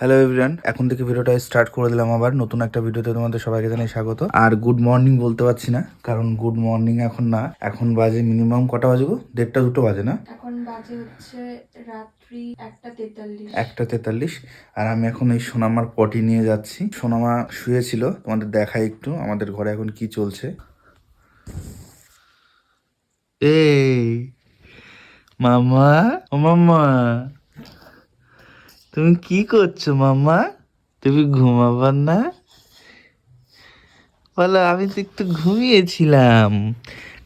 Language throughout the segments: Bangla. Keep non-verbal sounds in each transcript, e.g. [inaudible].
হ্যালো এভরিওয়ান এখন থেকে ভিডিওটা স্টার্ট করে দিলাম আবার। নতুন একটা ভিডিওতে তোমাদের সবাইকে জানাই স্বাগত। আর গুড মর্নিং বলতে পারছি না কারণ গুড মর্নিং এখন না এখন বাজে মিনিমাম কটা বাজে গো দেড়টা দুটো বাজে না? এখন বাজে হচ্ছে রাত্রি একটা তেতাল্লিশ। একটা তেতাল্লিশ। আর আমি এখন এই সোনামার পটি নিয়ে যাচ্ছি। সোনামা শুয়েছিল তোমাদের দেখাই একটু আমাদের ঘরে এখন কি চলছে। এই মামা ও মামা। তুমি কি করছ মামা তুমি ঘুমাবার না? বলো, আমি তো একটু ঘুমিয়েছিলাম।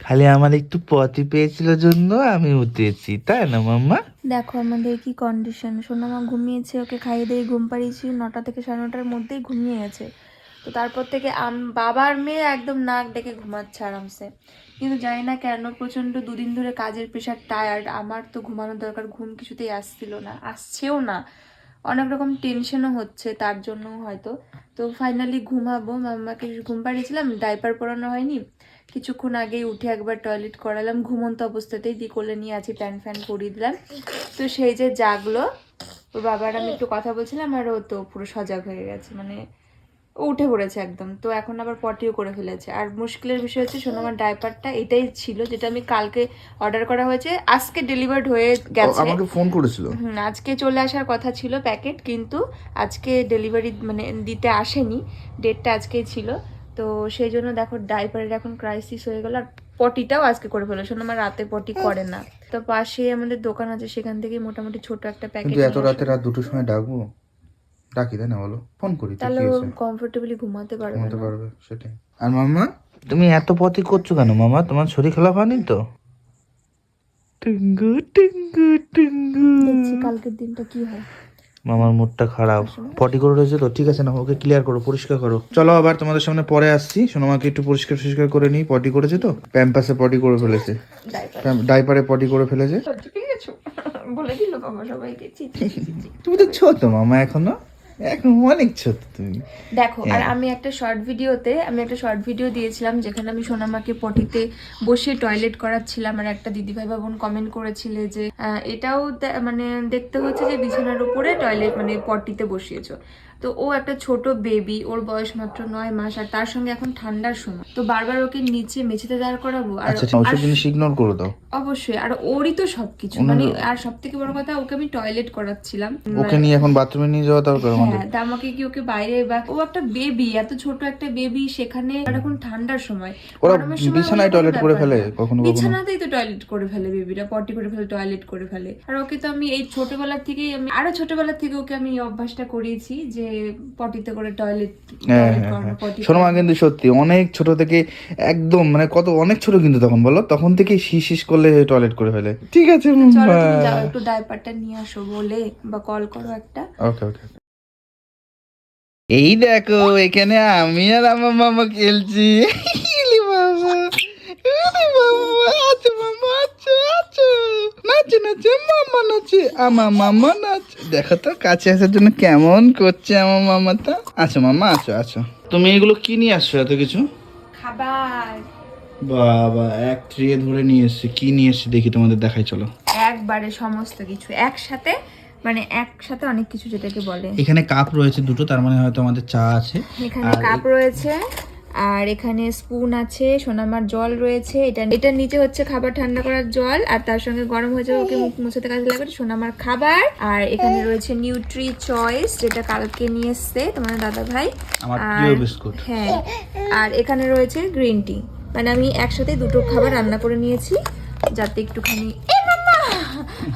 খালি আমার একটু পটি পেয়েছিল জন্য আমি উঠেছি, তাই না, মাম্মা? দেখো, আমাদের কি কন্ডিশন সোনামা ঘুমিয়েছে, ওকে খাইয়ে দিয়ে ঘুম পাড়িয়েছি, নটা থেকে সাড়ে নটার মধ্যেই ঘুমিয়ে গেছে। তো তারপর থেকে বাবার মেয়ে একদম নাক ডেকে ঘুমাচ্ছে আরামসে। কিন্তু জানি না কেন, প্রচণ্ড দুদিন ধরে কাজের প্রেশার টায়ার্ড আমার তো ঘুমানোর দরকার, ঘুম কিছুতেই আসছিল না, আসছেও না। অনেক রকম টেনশনও হচ্ছে তার জন্য হয়তো। তো ফাইনালি ঘুমাবো, মাম্মাকে ঘুম পাড়িয়েছিলাম ডাইপার পরানো হয়নি। কিছুক্ষণ আগেই উঠে একবার টয়লেট করালাম, ঘুমন্ত অবস্থাতেই দি কোলে নিয়ে আছি প্যান ফ্যান করিয়ে দিলাম। তো সেই যে জাগলো, ওর বাবার আমি একটু কথা বলছিলাম, আর ও তো পুরো সজাগ হয়ে গেছে মানে উঠে পড়েছে একদম। তো এখন আবার পটিও করে ফেলেছে। আর মুশকিলের বিষয় হচ্ছে সোনামার ডাইপারটা এটাই ছিল যেটা আমি কালকে অর্ডার করা হয়েছে। আজকে ডেলিভার্ড হয়ে গেছে। আমাকে ফোন করেছিল। আজকে চলে আসার কথা ছিল প্যাকেট কিন্তু আজকে ডেলিভারি মানে দিতে আসেনি। ডেটটা আজকেই ছিল। তো সেই জন্য দেখো ডাইপারের এখন ক্রাইসিস হয়ে গেল। আর পটিটাও আজকে করে ফেলো। শোনো আমার রাতে পটি করে না। তো পাশে আমাদের দোকান আছে সেখান থেকে মোটামুটি ছোট একটা প্যাকেট এত রাতে রাত দুটোর সময় ডাকবো? ডাকি তাই না বলো? ফোন করি তাহলে? কমফোর্টেবলি ঘুমাতে পারবে ঘুমাতে পারবে সেটাই। আর মামা তুমি এত পথই করছ কেন মামা তোমার শরীর খারাপ হয়নি তো? টুঙ্গু টুঙ্গু টুঙ্গু। কালকের দিনটা কি হয়। মামার মুডটা খারাপ। পটি করে রয়েছে তো ঠিক আছে না ওকে ক্লিয়ার করো পরিষ্কার করো। চলো আবার তোমাদের সামনে পরে আসছি। সোনামাকে একটু পরিষ্কার পরিষ্কার করে নিই। পটি করেছে তো? প্যাম্পাসে পটি করে ফেলেছে। ডাইপার পটি করে ফেলেছে। বলে দিল বাবা সবাইকে। তুমি তো ছোট মামা এখনও। এখন অনেক ছোট তুমি দেখো আর হ্যাঁ। আমি একটা শর্ট ভিডিওতে আমি একটা শর্ট ভিডিও দিয়েছিলাম যেখানে আমি সোনামাকে পটিতে বসে টয়লেট করাচ্ছিলাম আর একটা দিদিভাই বা বোন কমেন্ট করেছিলে যে আহ, এটাও মানে দেখতে হচ্ছে যে বিছানার উপরে টয়লেট মানে পটিতে বসিয়েছো তো ও একটা ছোট বেবি ওর বয়স মাত্র নয় মাস আর তার সঙ্গে এখন ঠান্ডার সময়। তো বারবার ওকে নিচে মেঝেতে দাঁড় করাবো আর আচ্ছা আর জিনিস ইগনোর করে দাও। অবশ্যই আর ওরই তো সবকিছু। মানে আর সব থেকে বড় কথা ওকে আমি টয়লেট করাচ্ছিলাম। ওকে নিয়ে এখন বাথরুমে নিয়ে যাওয়া দরকার আমাদের? হ্যাঁ আমাকে কি ওকে বাইরে বা ও একটা বেবি এত ছোট একটা বেবি সেখানে এখন ঠান্ডার সময়। ওরা বিছানায় টয়লেট করে ফেলে কখনো কখনো। বিছানাতেই তো টয়লেট করে ফেলে বেবিরা পটি করে ফেলে টয়লেট করে ফেলে। আর ওকে তো আমি এই ছোটবেলা থেকেই আমি আরও ছোটবেলা থেকে ওকে আমি অভ্যাসটা করিয়েছি যে পটিতে করে টয়লেট হ্যাঁ হ্যাঁ হ্যাঁ। শোনো কিন্তু সত্যি অনেক ছোট থেকে একদম মানে কত অনেক ছোট কিন্তু তখন বলো? তখন থেকেই শীষ শীষ করলে টয়লেট করে ফেলে। ঠিক আছে একটু ডাইপারটা নিয়ে আসো বলে বা কল করো একটা। ওকে ওকে এই দেখো এখানে আমি আর আমার মামা খেলছি। ইলি মামা আচ্ছা মামা আচ্ছা আচ্ছা। নাচে নাচে মামা নাচে আমার মামা নাচ। দেখো তো কাছে আসার জন্য কেমন করছে আমার মামাটা আচ্ছা মামা আছো আছো তুমি এগুলো কি নিয়ে আসছো এত কিছু? খাবার। বাবা এক ট্রে ধরে নিয়ে এসছে। কি নিয়ে এসছে দেখি তোমাদের দেখাই চলো। একবারে সমস্ত কিছু। একসাথে মানে একসাথে অনেক কিছু যেটাকে বলে। এখানে কাপ রয়েছে দুটো তার মানে হয়তো আমাদের চা আছে। এখানে কাপ রয়েছে। আর এখানে স্পুন আছে সোনামার জল রয়েছে। এটা এটার নিচে হচ্ছে খাবার ঠান্ডা করার জল আর তার সঙ্গে গরম হয়ে যাবে ওকে মুখ মুছাতে কাজে লাগবে সোনামার খাবার। আর এখানে রয়েছে নিউট্রি চয়েস যেটা কালকে নিয়ে এসছে তোমার দাদা ভাই। আমার আর- প্রিয় বিস্কুট। হ্যাঁ আর এখানে রয়েছে গ্রিন টি মানে আমি একসাথে দুটো খাবার রান্না করে নিয়েছি যাতে একটুখানি এ মাম্মা!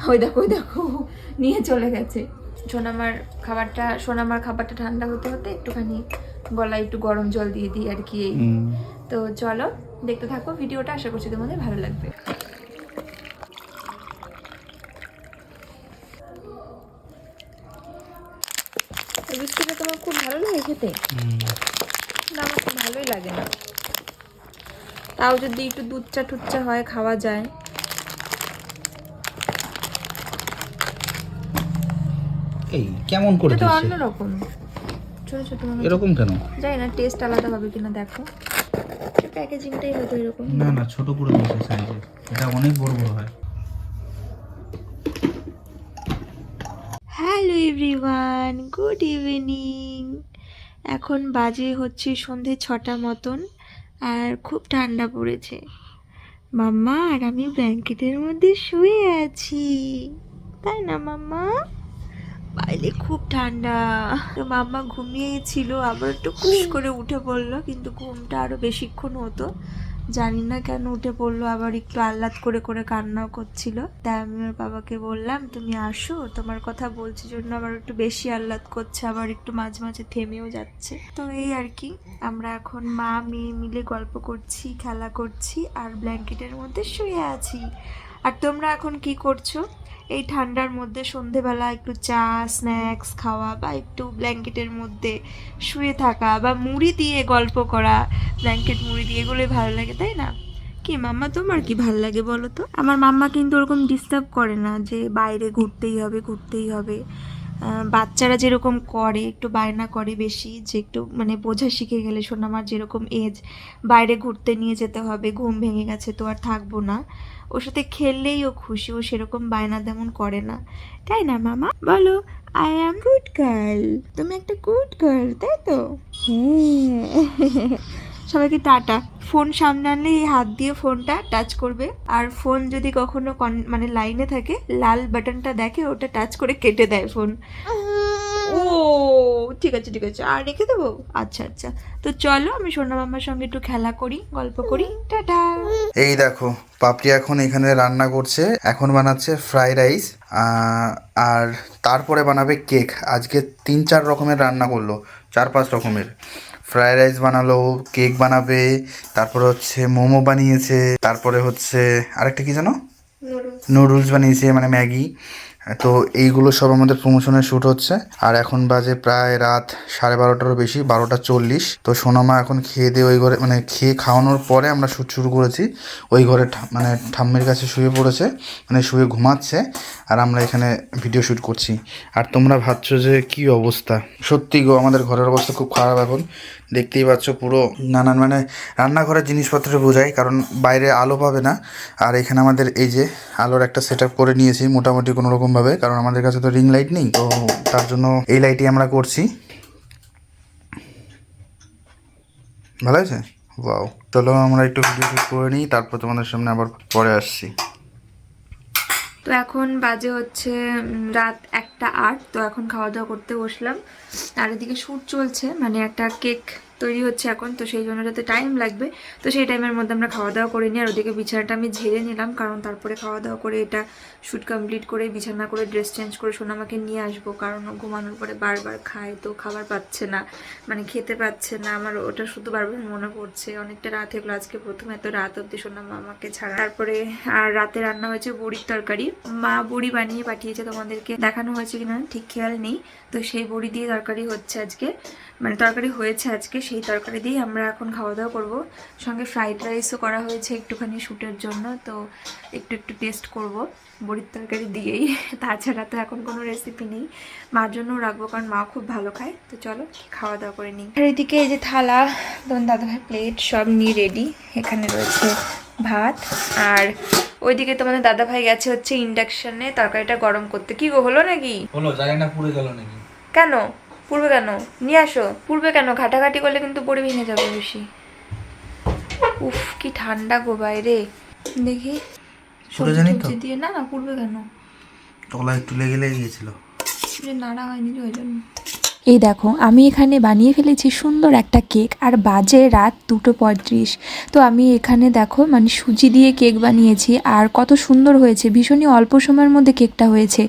ওই দেখো ওই দেখো নিয়ে চলে গেছে। সোনামার খাবারটা সোনামার খাবারটা ঠান্ডা হতে হতে একটুখানি গলায় একটু গরম জল দিয়ে দিই আর কি। তো চলো দেখতে থাকো ভিডিওটা আশা করছি তোমাদের ভালো লাগবে। বিস্কুটটা তোমার খুব ভালো লাগে খেতে? না আমার তো ভালোই লাগে না। তাও যদি একটু দুধচা টুচ্চা হয় খাওয়া যায়। এই কেমন করে তো অন্যরকম। ছোট ছোট মনে এরকম কেন? জানি না টেস্ট আলাদা হবে কিনা দেখো। প্যাকেজিংটাই হয়তো এরকম। না না ছোট করে দিয়েছে সাইজে এটা অনেক বড় বড় হয়। হ্যালো এভরিওয়ান গুড ইভিনিং এখন বাজে হচ্ছে সন্ধে ছটা মতন আর খুব ঠান্ডা পড়েছে। মাম্মা আর আমি ব্ল্যাঙ্কেটের মধ্যে শুয়ে আছি। তাই না মাম্মা? বাইরে খুব ঠান্ডা। তো মাম্মা ঘুমিয়েছিল, আবার একটু খুশ করে উঠে পড়ল, কিন্তু ঘুমটা আরও বেশিক্ষণ হতো। জানি না কেন উঠে পড়ল, আবার একটু আহ্লাদ করে করে কান্নাও করছিল। তাই আমি ওর বাবাকে বললাম, তুমি আসো, তোমার কথা বলছি জন্য আবার একটু বেশি আহ্লাদ করছে, আবার একটু মাঝে মাঝে থেমেও যাচ্ছে। তো এই আর কি, আমরা এখন মা মেয়ে মিলে গল্প করছি, খেলা করছি, আর ব্ল্যাঙ্কেটের মধ্যে শুয়ে আছি। আর তোমরা এখন কি করছ? এই ঠান্ডার মধ্যে সন্ধেবেলা একটু চা, স্ন্যাক্স খাওয়া বা একটু ব্ল্যাঙ্কেটের মধ্যে শুয়ে থাকা বা মুড়ি দিয়ে গল্প করা, ব্ল্যাঙ্কেট মুড়ি দিয়ে এগুলোই ভালো লাগে, তাই না? কি মাম্মা, তোমার কি ভালো লাগে বলো তো? আমার মাম্মা কিন্তু ওরকম ডিস্টার্ব করে না যে বাইরে ঘুরতেই হবে ঘুরতেই হবে। বাচ্চারা যেরকম করে, একটু বায়না করে বেশি, যে একটু মানে বোঝা শিখে গেলে সোনামার যেরকম এজ বাইরে ঘুরতে নিয়ে যেতে হবে, ঘুম ভেঙে গেছে তো আর থাকব না। ওর সাথে খেললেই ও খুশি, ও সেরকম বায়না তেমন করে না। তাই না, মামা? বলো আই অ্যাম গুড গার্ল তুমি একটা গুড গার্ল তাই তো? হ্যাঁ। সবাইকে টাটা। ফোন সামনে আনলে এই হাত দিয়ে ফোনটা টাচ করবে। আর ফোন যদি কখনো কন- মানে লাইনে থাকে লাল বাটনটা দেখে ওটা টাচ করে কেটে দেয় ফোন। ও ঠিক আছে ঠিক আছে। আর রেখে দেবো? আচ্ছা আচ্ছা। তো চলো আমি সোনা মামার সঙ্গে একটু খেলা করি গল্প করি। টাটা। এই দেখো পাপড়ি এখন এখানে রান্না করছে। এখন বানাচ্ছে ফ্রাইড রাইস আর তারপরে বানাবে কেক আজকে তিন চার রকমের রান্না করল চার পাঁচ রকমের। ফ্রাইড রাইস বানালো কেক বানাবে তারপরে হচ্ছে মোমো বানিয়েছে তারপরে হচ্ছে আরেকটা কি জানো? নুডলস। বানিয়েছে মানে ম্যাগি। তো এইগুলো সব আমাদের প্রমোশনের শ্যুট হচ্ছে। আর এখন বাজে প্রায় রাত সাড়ে বারোটারও বেশি বারোটা চল্লিশ। তো সোনামা এখন খেয়ে দিয়ে ওই ঘরে মানে খেয়ে খাওয়ানোর পরে আমরা শ্যুট শুরু করেছি। ওই ঘরে মানে ঠাম্মির কাছে শুয়ে পড়েছে মানে শুয়ে ঘুমাচ্ছে আর আমরা এখানে ভিডিও শ্যুট করছি। আর তোমরা ভাবছ যে কি অবস্থা? সত্যি গো আমাদের ঘরের অবস্থা খুব খারাপ এখন। দেখতেই পাচ্ছ পুরো নানান মানে রান্নাঘরের জিনিসপত্র বোঝাই কারণ বাইরে আলো পাবে না। আর এখানে আমাদের এই যে আলোর একটা সেট করে নিয়েছি মোটামুটি কোনো রকমভাবে কারণ আমাদের কাছে তো রিং লাইট নেই। তো তার জন্য এই লাইটই আমরা করছি। ভালো আছে বাও চলো আমরা একটু ভিডিও করে নিই, তারপর তোমাদের সামনে আবার পরে আসছি। তো এখন বাজে হচ্ছে রাত একটা আট, তো এখন খাওয়া দাওয়া করতে বসলাম। আর এদিকে শ্যুট চলছে মানে একটা কেক তৈরি হচ্ছে এখন, তো সেই জন্য যাতে টাইম লাগবে, তো সেই টাইমের মধ্যে আমরা খাওয়া দাওয়া করে নিই। আর ওদিকে বিছানাটা আমি ঝেড়ে নিলাম, কারণ তারপরে খাওয়া দাওয়া করে এটা শ্যুট কমপ্লিট করে বিছানা করে ড্রেস চেঞ্জ করে সোনামাকে নিয়ে আসব, কারণ ঘুমানোর পরে বারবার খায়, তো খাবার পাচ্ছে না মানে খেতে পাচ্ছে না। আমার ওটা শুধু বারবার মনে পড়ছে। অনেকটা রাত হয়ে গেলো, আজকে প্রথম এত রাত অব্দি সোনামা আমাকে ছাড়া। তারপরে আর রাতে রান্না হয়েছে বড়ির তরকারি। মা বড়ি বানিয়ে পাঠিয়েছে তোমাদেরকে দেখানো হয়েছে কিনা, ঠিক খেয়াল নেই। তো সেই বড়ি দিয়ে তরকারি হচ্ছে আজকে। মানে তরকারি হয়েছে আজকে সেই তরকারি দিয়ে আমরা এখন খাওয়া দাওয়া করব। সঙ্গে ফ্রাইড রাইসও করা হয়েছে একটুখানি শ্যুটের জন্য তো একটু একটু টেস্ট করব। বড়ির তরকারি দিয়েই [laughs] তাছাড়া তো এখন কোনো রেসিপি নেই। মার জন্যও রাখব কারণ মা খুব ভালো খায়। তো চলো খাওয়া দাওয়া করে নিই। আর এদিকে এই যে থালা তোমার দাদাভাই প্লেট সব নিয়ে রেডি এখানে রয়েছে ভাত। আর ওইদিকে তোমাদের দাদাভাই গেছে হচ্ছে ইন্ডাকশনে তরকারিটা গরম করতে। কি গো হলো নাকি? হলো জানি না পুড়ে গেল নাকি। কেন? পূর্বে কেন? নিয়ে আসো। পূর্বে কেন? ঘাটাঘাটি করলে কিন্তু বড়ি ভেঙে যাবে বেশি। উফ কি ঠান্ডা গো বাইরে। দেখি সরে জানি তো? দিয়ে। না না পূর্বে কেন? তলা একটু লেগে লেগে গিয়েছিল। যে নাড়া হয়নি ওই জন্য। এই দেখো, আমি এখানে বানিয়ে ফেলেছি সুন্দর একটা কেক, আর বাজে রাত দুটো পঁয়ত্রিশ। তো আমি এখানে দেখো মানে সুজি দিয়ে কেক বানিয়েছি, আর কত সুন্দর হয়েছে, ভীষণই অল্প সময়ের মধ্যে কেকটা হয়েছে।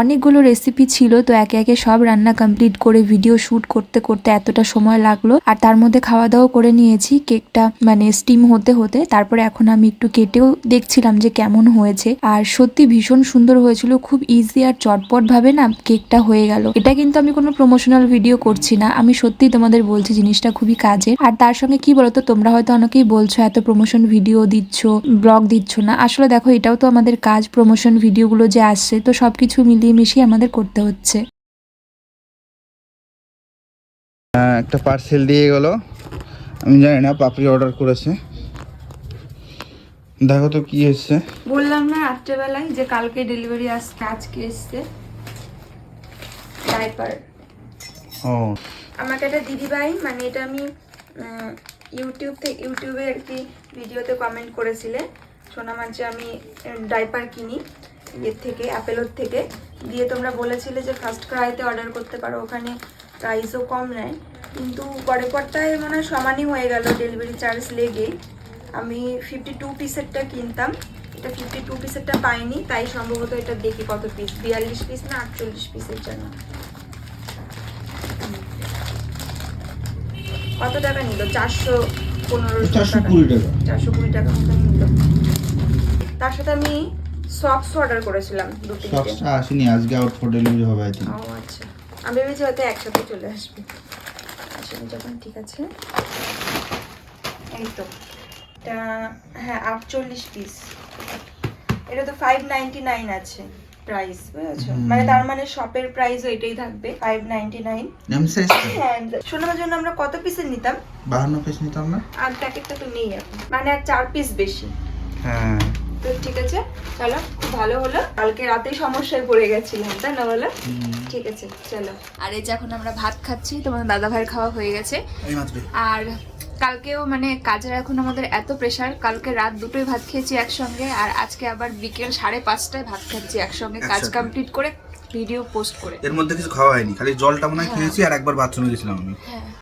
অনেকগুলো রেসিপি ছিল, তো একে একে সব রান্না কমপ্লিট করে ভিডিও শ্যুট করতে করতে এতটা সময় লাগল, আর তার মধ্যে খাওয়া দাওয়া করে নিয়েছি, কেকটা মানে স্টিম হতে হতে। তারপরে এখন আমি একটু কেটেও দেখছিলাম যে কেমন হয়েছে, আর সত্যি ভীষণ সুন্দর হয়েছিল, খুব ইজি আর চটপট ভাবে না কেকটা হয়ে গেল। এটা কিন্তু আমি কোনো প্রমোশনাল ভিডিও করছি না। আমি সত্যি তোমাদের বলছি জিনিসটা খুবই কাজের। আর তার সঙ্গে কি বলতো তোমরা হয়তো অনেকেই বলছো এত প্রমোশন ভিডিও দিচ্ছ ব্লগ দিচ্ছ না। আসলে দেখো এটাও তো আমাদের কাজ প্রমোশন ভিডিওগুলো যে আসছে তো সবকিছু মিলিয়ে মিশিয়ে আমাদের করতে হচ্ছে। হ্যাঁ, একটা পার্সেল দিয়ে গেল। আমি জানি না পাপড়ি অর্ডার করেছে। দেখো তো কি এসছে। বললাম না রাত্রেবেলায় যে কালকে ডেলিভারি আসছে আজকে এসছে। ডাইপার আমাকে একটা দিদিভাই মানে এটা আমি ইউটিউব থেকে ইউটিউবে আর কি ভিডিওতে কমেন্ট করেছিলে। সোনামার যে আমি ডাইপার কিনি, এর থেকে অ্যাপেলোর থেকে। দিয়ে তোমরা বলেছিলে যে ফার্স্ট ক্রাইতে অর্ডার করতে পারো, ওখানে প্রাইসও কম নেয়। কিন্তু পরে পরটায় মনে হয় সমানই হয়ে গেল ডেলিভারি চার্জ লেগে আমি ফিফটি টু পিসেরটা কিনতাম, এটা ফিফটি টু পিসেরটা পাইনি, তাই সম্ভবত এটা দেখি কত পিস বিয়াল্লিশ পিস না আটচল্লিশ পিসের জন্য। কত টাকা নিল? চারশো পনেরো চারশো কুড়ি টাকা। চারশো কুড়ি টাকা মতো নিল। তার সাথে আমি সক্স অর্ডার করেছিলাম দু সক্সটা আসেনি আজকে আউট ফর ডেলিভারি হবে আই ও আচ্ছা। আমি ভেবেছি হয়তো একসাথে চলে আসবে। আসলে যখন ঠিক আছে। এই তো। এটা হ্যাঁ আটচল্লিশ পিস এটা তো ফাইভ নাইনটি নাইন আছে। প্রাইস বুঝেছ মানে তার মানে শপের প্রাইসও এটাই থাকবে ফাইভ নাইনটি নাইন এম জন্য আমরা কত পিসের নিতাম? বাহান্ন পিস নিতাম না? আর প্যাকেটটা তো নেই এখন। মানে আর চার পিস বেশি। হ্যাঁ। তো ঠিক আছে চলো খুব ভালো হলো। কালকে রাতে সমস্যায় পড়ে গেছিলাম তাই না বলো? ঠিক আছে চলো। আর এই যে এখন আমরা ভাত খাচ্ছি তোমাদের দাদা ভাইয়ের খাওয়া হয়ে গেছে। আর কালকেও মানে কাজের এখন আমাদের এত প্রেশার কালকে রাত দুটোই ভাত খেয়েছি একসঙ্গে আর আজকে আবার বিকেল সাড়ে পাঁচটায় ভাত খাচ্ছি একসঙ্গে কাজ কমপ্লিট করে ভিডিও পোস্ট করে। এর মধ্যে কিছু খাওয়া হয়নি খালি জলটা মনে হয় হ্যাঁ। খেয়েছি আর একবার বাথরুমে গেছিলাম আমি। হ্যাঁ।